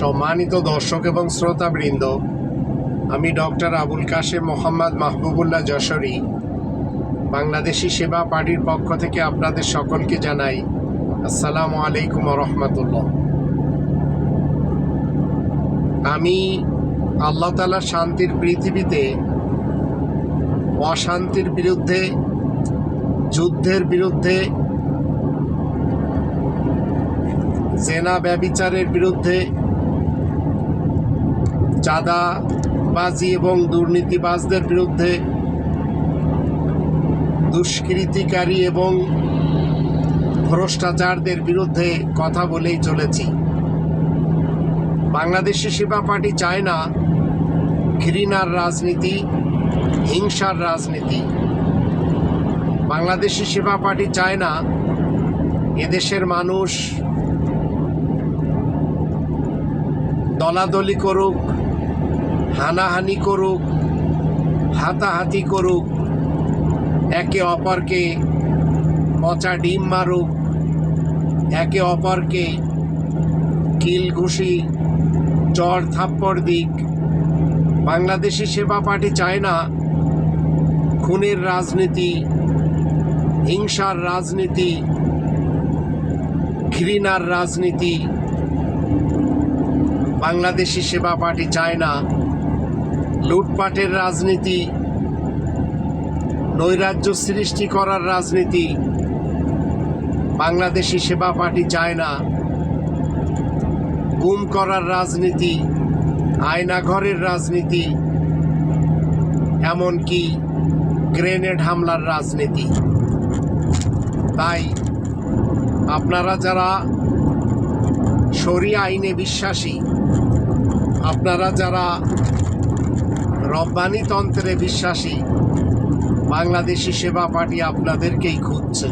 সম্মানিত দর্শক এবং শ্রোতাবৃন্দ, আমি ডক্টর আবুল কাশেম মোহাম্মদ মাহবুবুল্লাহ যশোরী, বাংলাদেশি সেবা পার্টির পক্ষ থেকে আপনাদের সকলকে জানাই আসসালামু আলাইকুম রহমতুল্লাহ। আমি আল্লাহ তালার শান্তির পৃথিবীতে অশান্তির বিরুদ্ধে, যুদ্ধের বিরুদ্ধে, জেনা ব্যবিচারের বিরুদ্ধে চাঁদাবাজি এবং দুর্নীতিবাজদের বিরুদ্ধে দুষ্কৃতিকারী এবং ভ্রষ্টাচারদের বিরুদ্ধে কথা বলেই চলেছি। বাংলাদেশি সেবা পার্টি চায় না ঘৃণার রাজনীতি, হিংসার রাজনীতি। বাংলাদেশি সেবা পার্টি চায় না এদেশের মানুষ দলাদলি করুক হানাহানি করুক, হাতাহাতি করুক, একে অপরকে পচা ডিম মারুক, একে অপরকে কিল ঘুষি, চর থাপ্পড় দিক। বাংলাদেশি সেবা পার্টি চায় না খুনের রাজনীতি, হিংসার রাজনীতি, ঘৃণার রাজনীতি। বাংলাদেশি সেবা পার্টি চায় না লুটপাটের রাজনীতি, নৈরাজ্য সৃষ্টি করার রাজনীতি, বাংলাদেশি সেবা পার্টি চায় না। গুম করার রাজনীতি, আয়নাঘরের রাজনীতি, এমনকি গ্রেনেড হামলার রাজনীতি। তাই আপনারা যারা শরিয়া আইনে বিশ্বাসী, আপনারা যারা রব্বানি তন্ত্রে বিশ্বাসী। বাংলাদেশি সেবা পার্টি আপনাদেরকেই খুঁজছে।